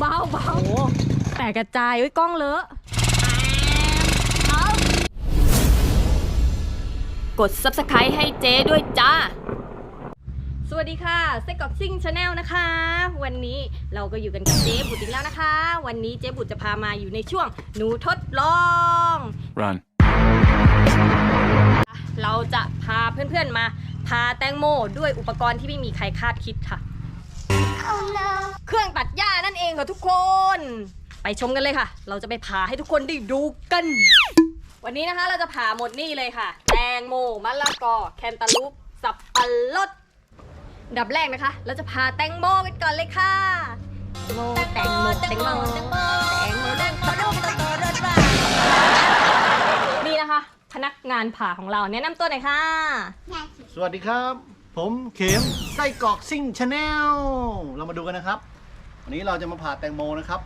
เบาเบาแตกกระจายเอ้ยกล้องเลอะกด subscribe ให้เจ๊ด้วยจ้า สวัสดีค่ะเซ็กกอกซิ่งชาแนลนะคะ วันนี้เราก็อยู่กันกับเจ๊บุตรอีกแล้วนะคะ วันนี้เจ๊บุตรจะพามาอยู่ในช่วงหนูทดลอง Run. เราจะพาเพื่อนๆมาพาแตงโมด้วยอุปกรณ์ที่ไม่มีใครคาดคิดค่ะ เครื่องตัดหญ้านั่นเองค่ะทุกคน ไปชมกันเลยค่ะ เราจะไปผ่าให้ทุกคนได้ดูกัน วันนี้นะคะเราจะผ่าหมดนี่เลยค่ะ แตงโมมะละกอ แคนตาลูป สับปะรดดับแรกนะคะ เราจะพาแตงโมกันก่อนเลยค่ะ แตงโมแตงโมแตงโมแตงโมแตงโมแตงโมแตงโมนี่นะคะ พนักงานผ่าของเราแนะนำตัวหน่อยค่ะ สวัสดีครับ ผมเข็มไส้กรอกซิ่งชาแนลเรามาดูกันนะครับ วันนี้เราจะมาผ่าแตงโมนะครับ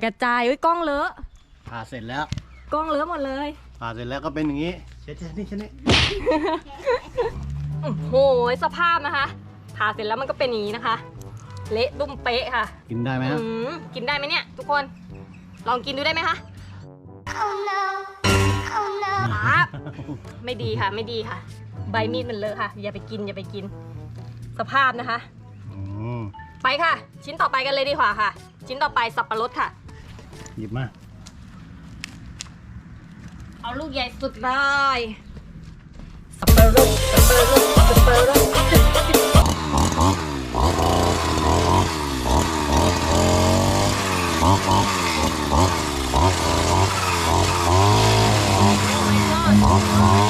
กกระจายเอ้ยกล้องเลอะผ่าเสร็จแล้วกล้องเลอะหมดเลยผ่าเสร็จแล้วก็เป็นอย่างนี้เช็ดเช็ดนี่เช็ดนี่โอ้โหสภาพนะคะผ่าเสร็จแล้วมันก็เป็นอย่างนี้นะคะ เละตุ้มเป๊ะค่ะกินได้ไหมฮะอืมกินได้ไหมเนี่ย ทุกคนลองกินดูได้ไหมคะครับไม่ดีค่ะไม่ดีค่ะ ใบมีดมันเลอะค่ะ อย่าไปกินอย่าไปกิน สภาพนะคะ อืมไปค่ะ ชิ้นต่อไปกันเลยดีกว่าค่ะ ชิ้นต่อไปสับปะรดค่ะ หยิบมา เอาลูกใหญ่สุดเลยสับปะรดสับปะรดสับปะรดพ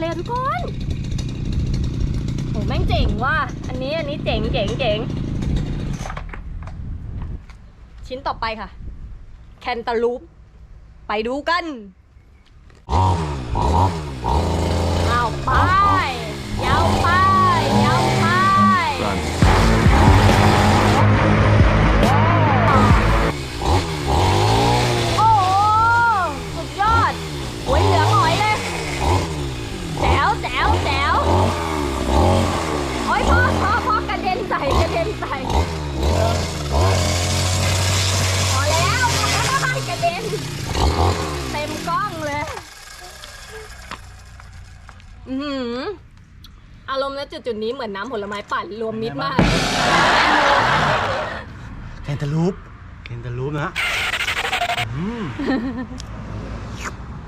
เลยทุกคนโหแม่งเจ๋งว่ะ อันนี้อันนี้เจ๋งเจ๋งเจ๋งชิ้นต่อไปค่ะ แคนตาลูป ไปดูกันเอาไป จุดจุดๆนี้เหมือนน้ำผลไม้ปั่นรวมมิตรมาก แคนตาลูปแคนตาลูปนะฮะอืม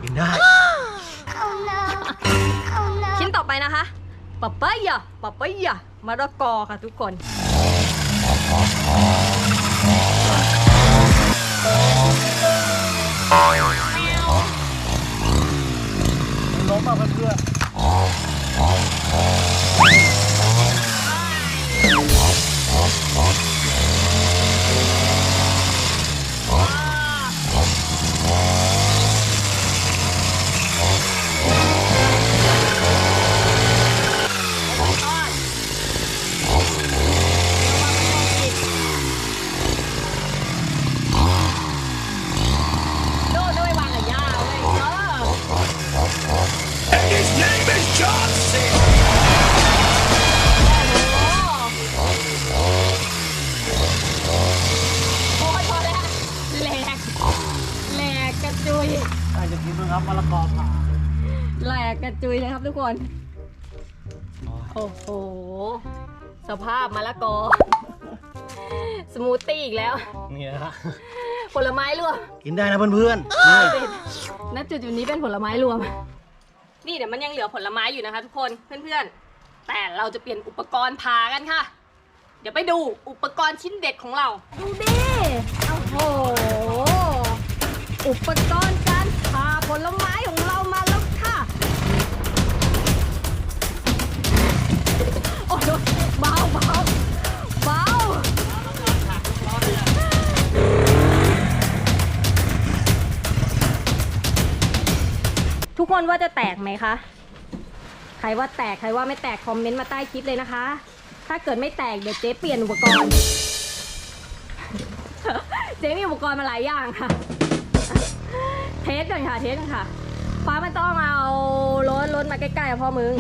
กินได้ ชิ้นต่อไปนะคะปะปายะปะปายะมะละกอค่ะทุกคนล้มมาเพื่อน ครับทุกคน โอ้โห สภาพมะละกอ สมูทตี้อีกแล้ว นี่นะฮะผลไม้รวมกินได้นะเพื่อนๆนี่ณจุดจุดนี้เป็นผลไม้รวม นี่เดี๋ยวมันยังเหลือผลไม้อยู่นะคะทุกคนเพื่อนๆ แต่เราจะเปลี่ยนอุปกรณ์พากันค่ะ เดี๋ยวไปดูอุปกรณ์ชิ้นเด็ดของเรา ดูดิโอ้โห อุปกรณ์การพาผลไม้ของ เบาเบาเบาทุกคนว่าจะแตกไหมคะ ใครว่าแตก ใครว่าไม่แตก คอมเมนต์มาใต้คลิปเลยนะคะ ถ้าเกิดไม่แตก เดี๋ยวเจ๊เปลี่ยนอุปกรณ์ เจ๊มีอุปกรณ์มาหลายอย่างค่ะ เทสก่อนค่ะ เทสก่อนค่ะฟ้ามันต้องเอารถรถมาใกล้ๆพ่อมึง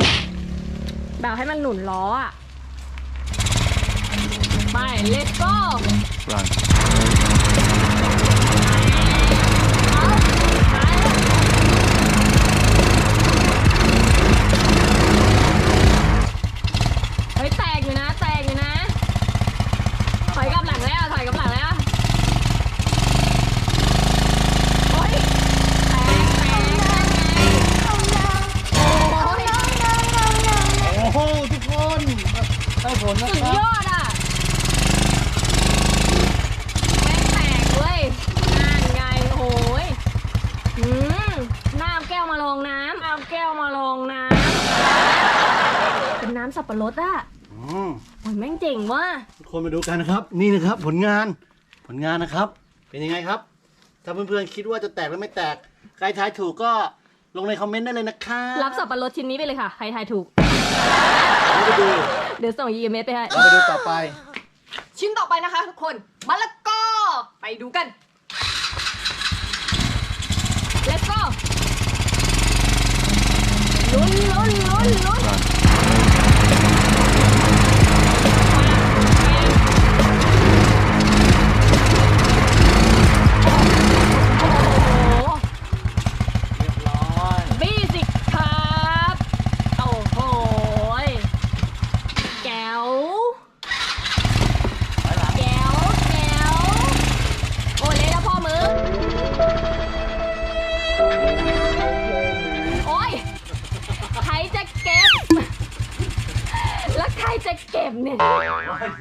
แบบให้มันหนุนล้ออะ ไป let's go รั สับปะรดอะอืมโอ้ยแม่งเจ๋งว่ะทุกคนมาดูกันนะครับ นี่นะครับ ผลงานผลงานนะครับ เป็นยังไงครับ ถ้าเพื่อนๆคิดว่าจะแตกหรือไม่แตก ใครทายถูกก็ลงในคอมเมนต์ได้เลยนะครับรับสับปะรดชิ้นนี้ไปเลยค่ะ ใครทายถูก เราไปดูเดี๋ยวส่ง EMS ไปให้ เราไปดูต่อไปชิ้นต่อไปนะคะทุกคนมะละกอไปดูกัน let's go ลุ้นลุ้นลุ้นลุ้น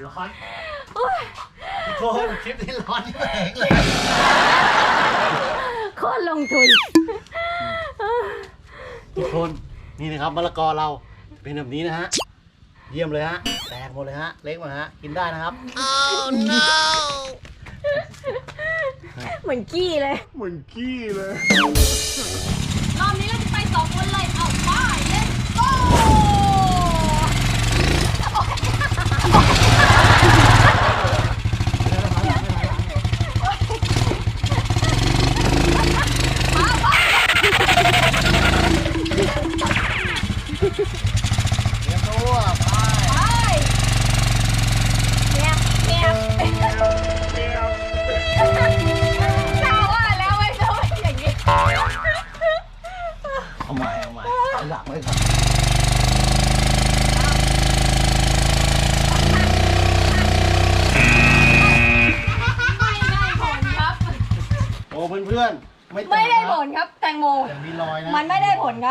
ร้อนโอ้ยทุกคนคลิปนี้ร้อนที่แหงเลยโคตรลงทุน ทุกคนนี่นะครับมะละกอเราเป็นแบบนี้นะฮะ เยี่ยมเลยฮะ แตกหมดเลยฮะ เล็กหมดฮะ กินได้นะครับเหมือนกี้เลย เหมือนกี้เลย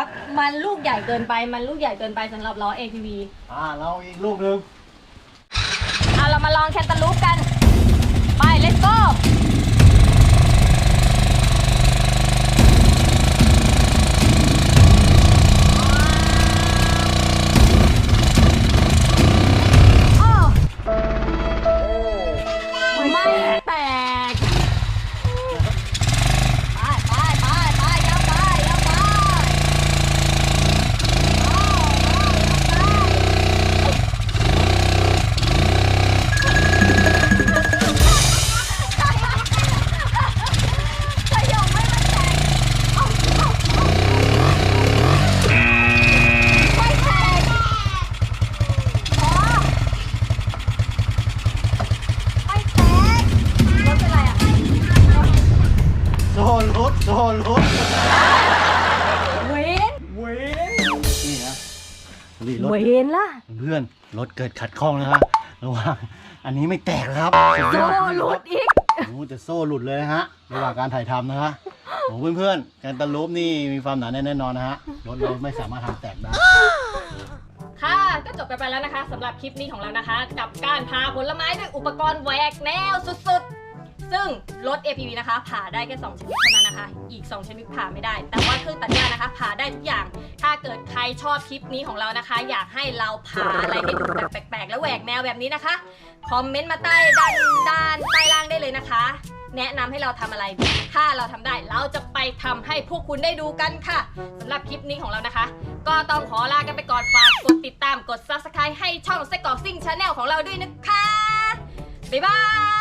ครับ มันลูกใหญ่เกินไป มันลูกใหญ่เกินไปสำหรับล้อ ATV อ่าเราอีกลูกหนึ่งเอาเรามาลองแคนตาลูปกัน ไป let's go อ้อไม่ รถเกิดขัดข้องนะฮะระหว่างอันนี้ไม่แตกนะครับสุดยโซ่อดหลุดอีก โอ้โหแต่โซ่หลุดเลยนะฮะระหว่างการถ่ายทำนะฮะโอ้โหเพื่อนๆการตะลุปนี่มีความหนาแน่นแน่นอนนะฮะรถเราไม่สามารถทำแตกได้ ค่ะ ก็จบกันไปแล้วนะคะสำหรับคลิปนี้ของเรานะคะ กับการพาผลไม้ด้วยอุปกรณ์แหวกแนวสุดๆ ซึ่งรถ APV นะคะผ่าได้แค่2ชนิดเท่านั้นนะคะ อีก 2 ชนิดผ่าไม่ได้ แต่ว่าเครื่องตัดหญ้านะคะ ผ่าได้ทุกอย่าง ถ้าเกิดใครชอบคลิปนี้ของเรานะคะ อยากให้เราผ่าอะไรให้ดูแบบแปลกๆ และแหวกแนวแบบนี้นะคะ คอมเมนต์มาใต้ด้านด้านใต้ล่างได้เลยนะคะ แนะนำให้เราทำอะไร ถ้าเราทำได้เราจะไปทำให้พวกคุณได้ดูกันค่ะสำหรับคลิปนี้ของเรานะคะ ก็ต้องขอลากันไปก่อนฝากกดติดตามกด subscribe ให้ช่องไส้กรอกซิ่งชาแนลของเราด้วยนะคะบ๊ายบาย